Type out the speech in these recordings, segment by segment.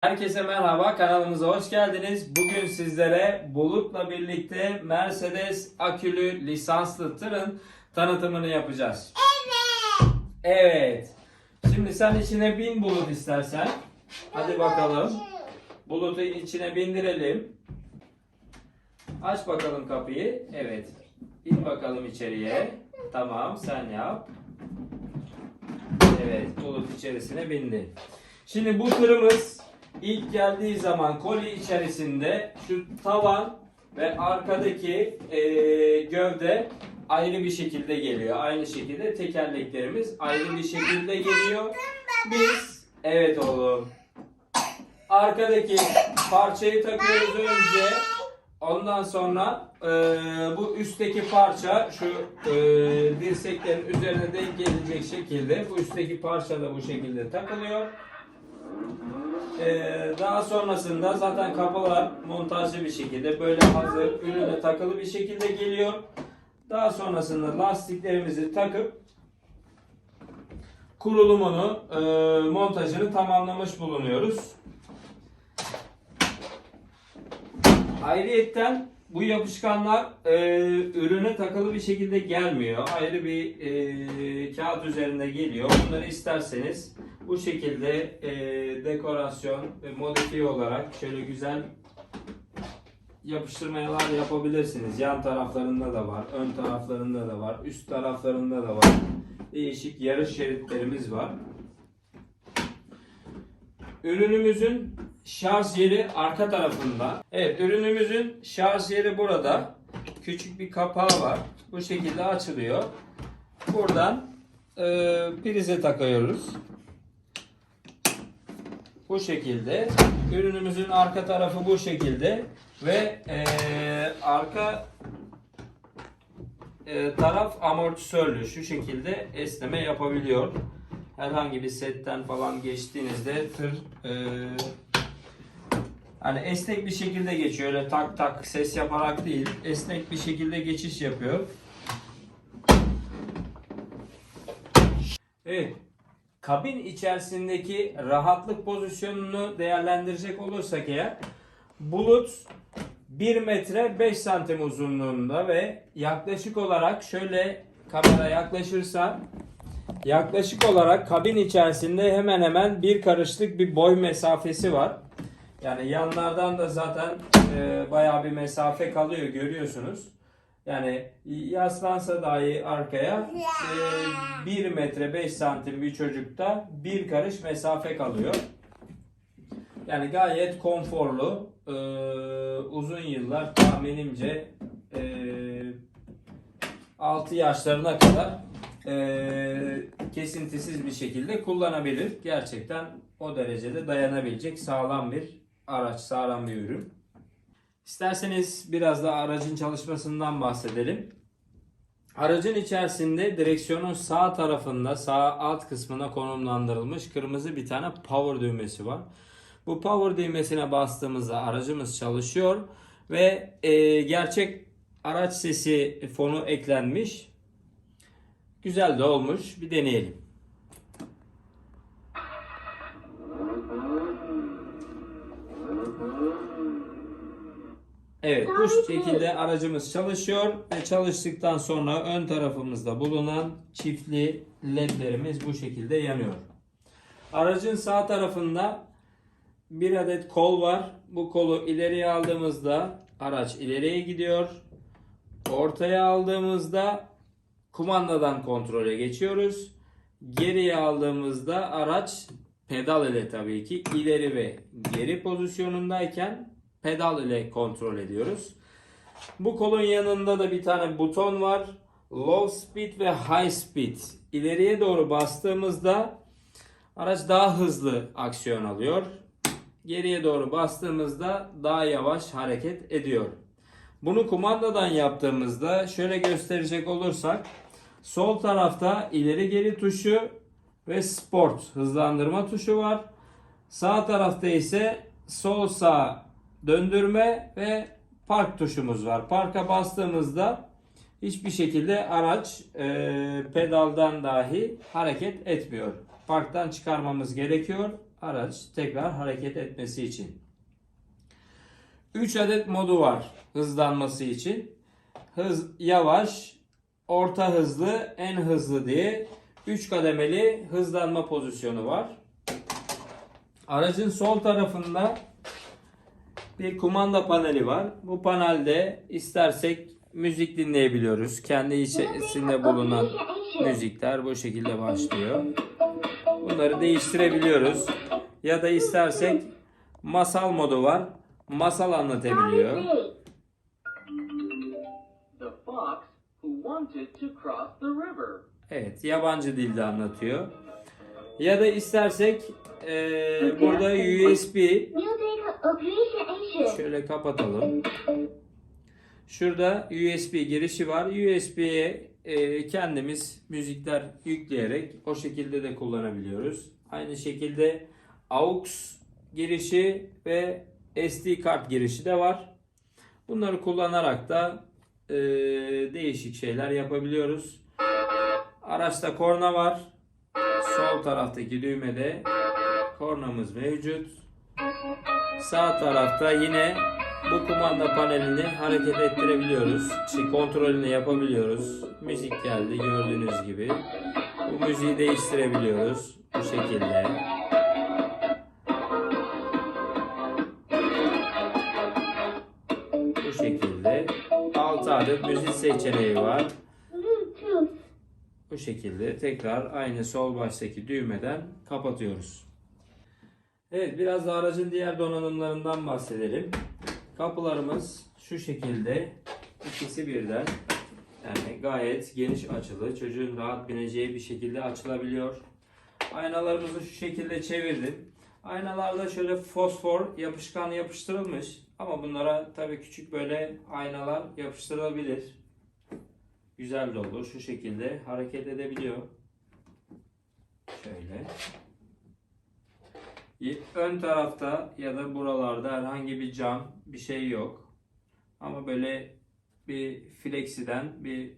Herkese merhaba, kanalımıza hoş geldiniz. Bugün sizlere Bulut'la birlikte Mercedes akülü lisanslı tırın tanıtımını yapacağız. Evet. Evet. Şimdi sen içine bin Bulut istersen. Hadi bakalım. Bulut'u içine bindirelim. Aç bakalım kapıyı. Evet. İn bakalım içeriye. Tamam, sen yap. Evet, Bulut içerisine bindi. Şimdi bu tırımız ilk geldiği zaman koli içerisinde şu tavan ve arkadaki eee, gövde ayrı bir şekilde geliyor. Aynı şekilde tekerleklerimiz ayrı bir şekilde geliyor. Biz evet oğlum. Arkadaki parçayı takıyoruz önce. Ondan sonra eee, bu üstteki parça şu eee, dirseklerin üzerine denk gelecek şekilde bu üstteki parça da bu şekilde takılıyor. Ee, daha sonrasında zaten kapılar montajlı bir şekilde böyle hazır ürüne takılı bir şekilde geliyor. Daha sonrasında lastiklerimizi takıp kurulumunu, e, montajını tamamlamış bulunuyoruz. Ayrıyetten bu yapışkanlar e, ürüne takılı bir şekilde gelmiyor. Ayrı bir e, kağıt üzerinde geliyor. Bunları isterseniz bu şekilde e, dekorasyon ve modifiye olarak şöyle güzel yapıştırmalar yapabilirsiniz. Yan taraflarında da var, ön taraflarında da var, üst taraflarında da var. Değişik yarış şeritlerimiz var. Ürünümüzün şarj yeri arka tarafında. Evet, ürünümüzün şarj yeri burada. Küçük bir kapağı var. Bu şekilde açılıyor. Buradan e, prize takıyoruz. Bu şekilde. Ürünümüzün arka tarafı bu şekilde ve e, arka e, taraf amortisörlü şu şekilde esneme yapabiliyor. Herhangi bir setten falan geçtiğinizde tır e, hani esnek bir şekilde geçiyor. Öyle tak tak ses yaparak değil. Esnek bir şekilde geçiş yapıyor. Evet. Kabin içerisindeki rahatlık pozisyonunu değerlendirecek olursak eğer Bulut 1 metre 5 santim uzunluğunda ve yaklaşık olarak şöyle kamera yaklaşırsa yaklaşık olarak kabin içerisinde hemen hemen bir karışlık bir boy mesafesi var. Yani yanlardan da zaten e, bayağı bir mesafe kalıyor görüyorsunuz. Yani yaslansa dahi arkaya e, 1 metre 5 santim bir çocukta bir karış mesafe kalıyor. Yani gayet konforlu, e, uzun yıllar tahminimce e, 6 yaşlarına kadar e, kesintisiz bir şekilde kullanabilir. Gerçekten o derecede dayanabilecek sağlam bir araç, sağlam bir ürün. İsterseniz biraz da aracın çalışmasından bahsedelim. Aracın içerisinde direksiyonun sağ tarafında sağ alt kısmına konumlandırılmış kırmızı bir tane power düğmesi var. Bu power düğmesine bastığımızda aracımız çalışıyor ve e, gerçek araç sesi fonu eklenmiş. Güzel de olmuş. Bir deneyelim. Evet bu şekilde aracımız çalışıyor ve çalıştıktan sonra ön tarafımızda bulunan çiftli ledlerimiz bu şekilde yanıyor. Aracın sağ tarafında bir adet kol var. Bu kolu ileriye aldığımızda araç ileriye gidiyor. Ortaya aldığımızda kumandadan kontrole geçiyoruz. Geriye aldığımızda araç pedal ile tabii ki ileri ve geri pozisyonundayken pedal ile kontrol ediyoruz. Bu kolun yanında da bir tane buton var. Low speed ve high speed. İleriye doğru bastığımızda araç daha hızlı aksiyon alıyor. Geriye doğru bastığımızda daha yavaş hareket ediyor. Bunu kumandadan yaptığımızda şöyle gösterecek olursak sol tarafta ileri geri tuşu ve sport hızlandırma tuşu var. Sağ tarafta ise sol sağ döndürme ve park tuşumuz var. Parka bastığımızda hiçbir şekilde araç e, pedaldan dahi hareket etmiyor. Parktan çıkarmamız gerekiyor. araç tekrar hareket etmesi için. 3 adet modu var hızlanması için. Hız yavaş, orta hızlı, en hızlı diye 3 kademeli hızlanma pozisyonu var. Aracın sol tarafında bir kumanda paneli var. Bu panelde istersek müzik dinleyebiliyoruz. Kendi içerisinde bulunan müzikler bu şekilde başlıyor. Bunları değiştirebiliyoruz. Ya da istersek masal modu var. Masal anlatabiliyor. Evet, yabancı dilde anlatıyor. Ya da istersek eee, burada USB. Şöyle kapatalım. Şurada USB girişi var. USB'ye e, kendimiz müzikler yükleyerek o şekilde de kullanabiliyoruz. Aynı şekilde AUX girişi ve SD kart girişi de var. Bunları kullanarak da e, değişik şeyler yapabiliyoruz. Araçta korna var. Sol taraftaki düğmede kornamız mevcut. Sağ tarafta yine bu kumanda panelini hareket ettirebiliyoruz. Kontrolünü yapabiliyoruz. Müzik geldi gördüğünüz gibi. Bu müziği değiştirebiliyoruz. Bu şekilde. Bu şekilde. 6 adet müzik seçeneği var. Bu şekilde tekrar aynı sol baştaki düğmeden kapatıyoruz. Evet biraz da aracın diğer donanımlarından bahsedelim. Kapılarımız şu şekilde ikisi birden yani gayet geniş açılı çocuğun rahat bineceği bir şekilde açılabiliyor. Aynalarımızı şu şekilde çevirdim. Aynalarda şöyle fosfor yapışkan yapıştırılmış ama bunlara tabii küçük böyle aynalar yapıştırılabilir. Güzel de olur. Şu şekilde hareket edebiliyor. Şöyle. Ön tarafta ya da buralarda herhangi bir cam bir şey yok. Ama böyle bir flexiden bir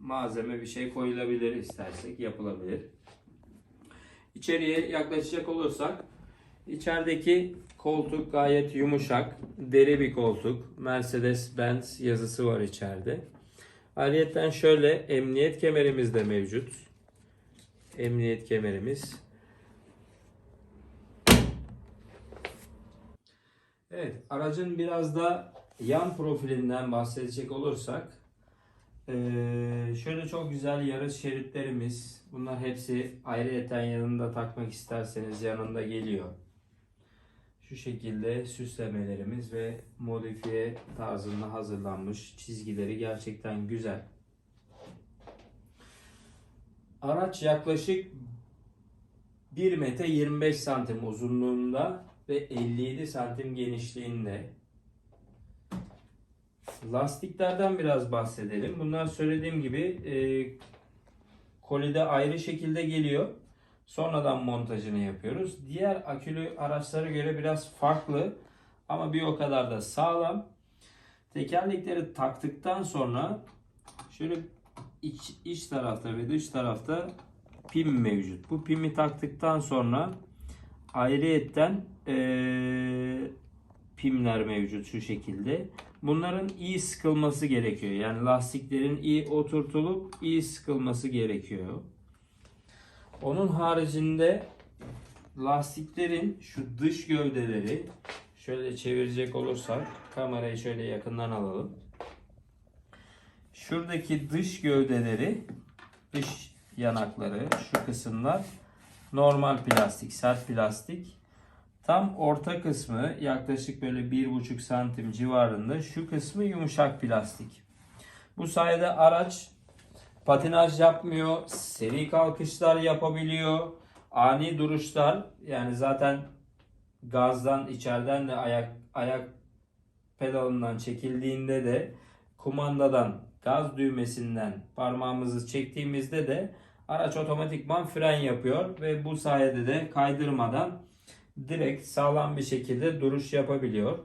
malzeme bir şey koyulabilir istersek yapılabilir. İçeriye yaklaşacak olursak içerideki koltuk gayet yumuşak, deri bir koltuk. Mercedes-Benz yazısı var içeride. Ayrıyeten şöyle emniyet kemerimiz de mevcut. Emniyet kemerimiz. Evet, aracın biraz da yan profilinden bahsedecek olursak eee, şöyle çok güzel yarış şeritlerimiz. Bunlar hepsi ayrıyeten yanında takmak isterseniz yanında geliyor. Şu şekilde süslemelerimiz ve modifiye tarzında hazırlanmış çizgileri gerçekten güzel. Araç yaklaşık 1 metre 25 santim uzunluğunda ve 57 santim genişliğinde. Lastiklerden biraz bahsedelim. Bunlar söylediğim gibi e, kolide ayrı şekilde geliyor. Sonradan montajını yapıyoruz. Diğer akülü araçlara göre biraz farklı ama bir o kadar da sağlam. Tekerlekleri taktıktan sonra şöyle iç, iç tarafta ve dış tarafta pim mevcut. Bu pimi taktıktan sonra ayrıyetten eee pimler mevcut şu şekilde. Bunların iyi sıkılması gerekiyor. Yani lastiklerin iyi oturtulup iyi sıkılması gerekiyor. Onun haricinde lastiklerin şu dış gövdeleri şöyle çevirecek olursak kamerayı şöyle yakından alalım. Şuradaki dış gövdeleri dış yanakları şu kısımlar normal plastik, sert plastik. Tam orta kısmı yaklaşık böyle 1,5 santim civarında şu kısmı yumuşak plastik. Bu sayede araç patinaj yapmıyor, seri kalkışlar yapabiliyor, ani duruşlar yani zaten gazdan içeriden de ayak ayak pedalından çekildiğinde de kumandadan gaz düğmesinden parmağımızı çektiğimizde de araç otomatikman fren yapıyor ve bu sayede de kaydırmadan direkt sağlam bir şekilde duruş yapabiliyor.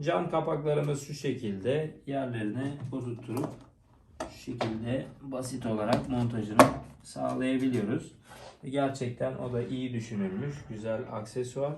Cam kapaklarımız şu şekilde yerlerine oturtturup şu şekilde basit olarak montajını sağlayabiliyoruz. Gerçekten o da iyi düşünülmüş. Güzel aksesuar.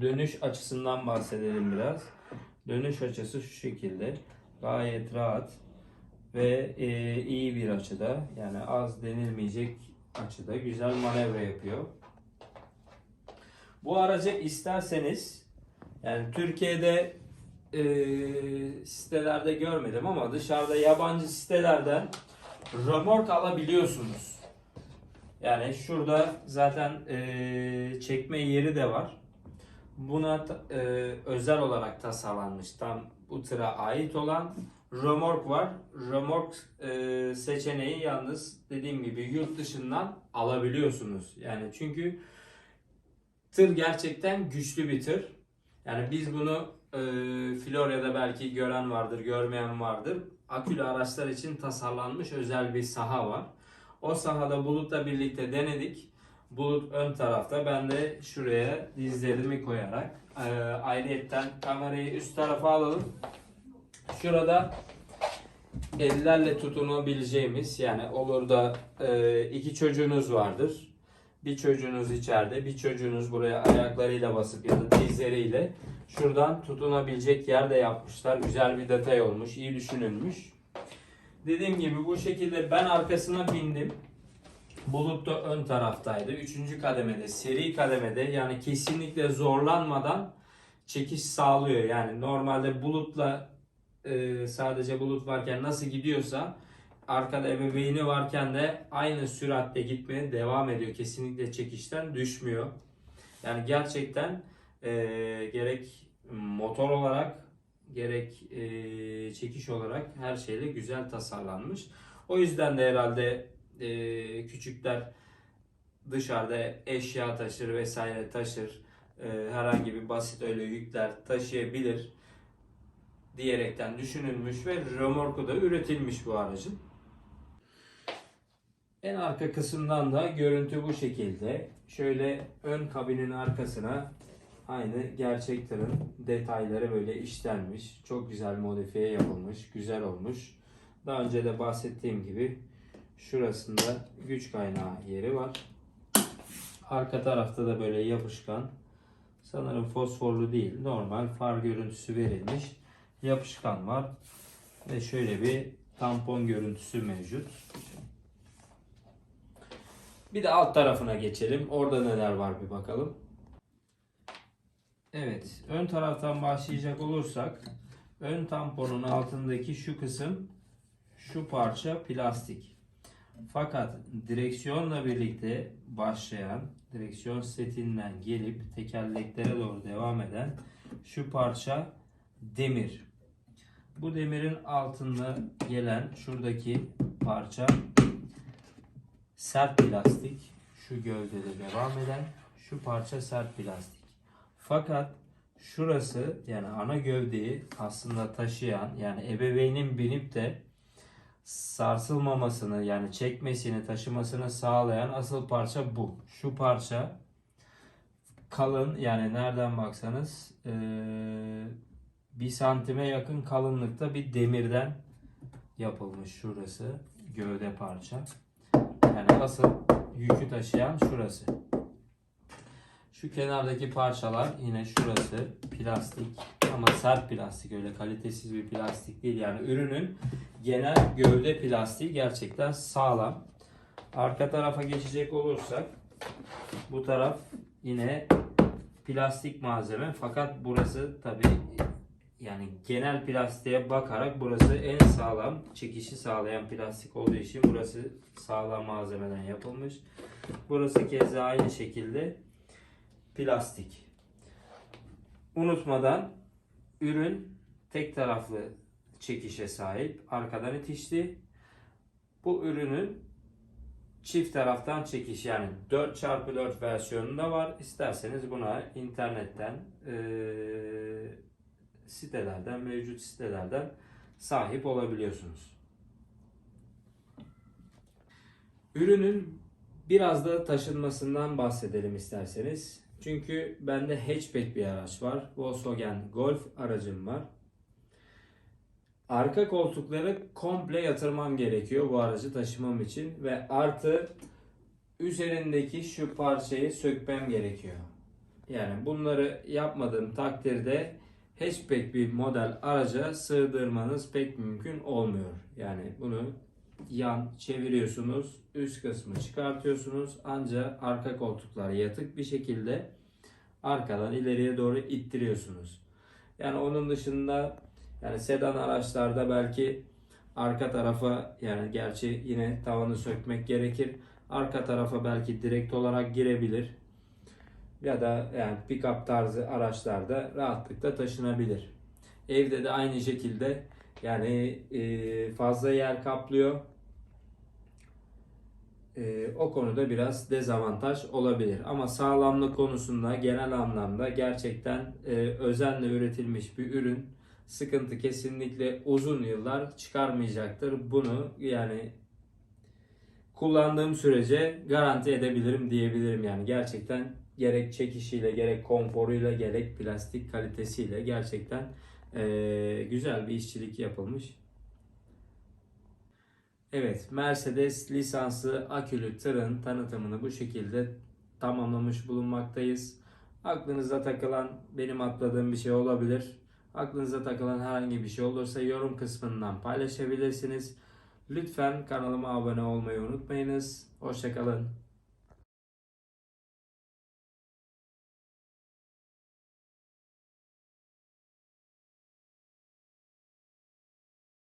Dönüş açısından bahsedelim biraz. Dönüş açısı şu şekilde. Gayet rahat ve e, iyi bir açıda. Yani az denilmeyecek açıda güzel manevra yapıyor. Bu aracı isterseniz yani Türkiye'de e, sitelerde görmedim ama dışarıda yabancı sitelerden römork alabiliyorsunuz. Yani şurada zaten e, çekme yeri de var. Buna e, özel olarak tasarlanmış. Tam bu tıra ait olan römork var. Römork e, seçeneği yalnız dediğim gibi yurt dışından alabiliyorsunuz. Yani çünkü tır gerçekten güçlü bir tır. Yani biz bunu e, Florya'da belki gören vardır, görmeyen vardır. Akülü araçlar için tasarlanmış özel bir saha var. O sahada Bulut'la birlikte denedik. Bulut ön tarafta. Ben de şuraya dizlerimi koyarak e, ayrıyetten kamerayı üst tarafa alalım. Şurada ellerle tutunabileceğimiz yani olur da e, iki çocuğunuz vardır. Bir çocuğunuz içeride, bir çocuğunuz buraya ayaklarıyla basıp ya da dizleriyle şuradan tutunabilecek yer de yapmışlar. Güzel bir detay olmuş, iyi düşünülmüş. Dediğim gibi bu şekilde ben arkasına bindim. Bulut da ön taraftaydı. Üçüncü kademede, seri kademede yani kesinlikle zorlanmadan çekiş sağlıyor. Yani normalde bulutla e, sadece bulut varken nasıl gidiyorsa arkada ebeveyni varken de aynı süratle gitmeye devam ediyor. Kesinlikle çekişten düşmüyor. Yani gerçekten e, gerek motor olarak gerek e, çekiş olarak her şeyle güzel tasarlanmış. O yüzden de herhalde e, küçükler dışarıda eşya taşır vesaire taşır. E, herhangi bir basit öyle yükler taşıyabilir diyerekten düşünülmüş ve römorku da üretilmiş bu aracın. En arka kısımdan da görüntü bu şekilde. Şöyle ön kabinin arkasına aynı gerçek tırın detayları böyle işlenmiş. Çok güzel modifiye yapılmış. Güzel olmuş. Daha önce de bahsettiğim gibi şurasında güç kaynağı yeri var. Arka tarafta da böyle yapışkan sanırım fosforlu değil normal far görüntüsü verilmiş yapışkan var ve şöyle bir tampon görüntüsü mevcut. Bir de alt tarafına geçelim. Orada neler var bir bakalım. Evet, ön taraftan başlayacak olursak ön tamponun altındaki şu kısım şu parça plastik. Fakat direksiyonla birlikte başlayan, direksiyon setinden gelip tekerleklere doğru devam eden şu parça demir. Bu demirin altında gelen şuradaki parça sert plastik. Şu gövdede devam eden şu parça sert plastik. Fakat şurası yani ana gövdeyi aslında taşıyan yani ebeveynin binip de sarsılmamasını yani çekmesini taşımasını sağlayan asıl parça bu. Şu parça kalın yani nereden baksanız ee, 1 santime yakın kalınlıkta bir demirden yapılmış şurası. Gövde parça. Yani asıl yükü taşıyan şurası. Şu kenardaki parçalar yine şurası plastik ama sert plastik öyle kalitesiz bir plastik değil. Yani ürünün genel gövde plastiği gerçekten sağlam. Arka tarafa geçecek olursak bu taraf yine plastik malzeme fakat burası tabi yani genel plastiğe bakarak burası en sağlam çekişi sağlayan plastik olduğu için burası sağlam malzemeden yapılmış. Burası keza aynı şekilde plastik. Unutmadan ürün tek taraflı çekişe sahip. Arkadan itişli. Bu ürünün çift taraftan çekiş yani 4x4 versiyonunda var. İsterseniz buna internetten eee sitelerden, mevcut sitelerden sahip olabiliyorsunuz. Ürünün biraz da taşınmasından bahsedelim isterseniz. Çünkü bende hatchback bir araç var. Volkswagen Golf aracım var. Arka koltukları komple yatırmam gerekiyor bu aracı taşımam için ve artı üzerindeki şu parçayı sökmem gerekiyor. Yani bunları yapmadığım takdirde hatchback bir model araca sığdırmanız pek mümkün olmuyor. Yani bunu yan çeviriyorsunuz, üst kısmı çıkartıyorsunuz. Ancak arka koltuklar yatık bir şekilde arkadan ileriye doğru ittiriyorsunuz. Yani onun dışında yani sedan araçlarda belki arka tarafa yani gerçi yine tavanı sökmek gerekir. Arka tarafa belki direkt olarak girebilir. Ya da yani pick-up tarzı araçlarda rahatlıkla taşınabilir. Evde de aynı şekilde yani e, fazla yer kaplıyor. E, o konuda biraz dezavantaj olabilir. Ama sağlamlık konusunda genel anlamda gerçekten e, özenle üretilmiş bir ürün. Sıkıntı kesinlikle uzun yıllar çıkarmayacaktır. Bunu yani kullandığım sürece garanti edebilirim diyebilirim. Yani gerçekten gerek çekişiyle gerek konforuyla gerek plastik kalitesiyle gerçekten e, güzel bir işçilik yapılmış. Evet, Mercedes lisanslı akülü tırın tanıtımını bu şekilde tamamlamış bulunmaktayız. Aklınıza takılan, benim atladığım bir şey olabilir. Aklınıza takılan herhangi bir şey olursa yorum kısmından paylaşabilirsiniz. Lütfen kanalıma abone olmayı unutmayınız. Hoşçakalın.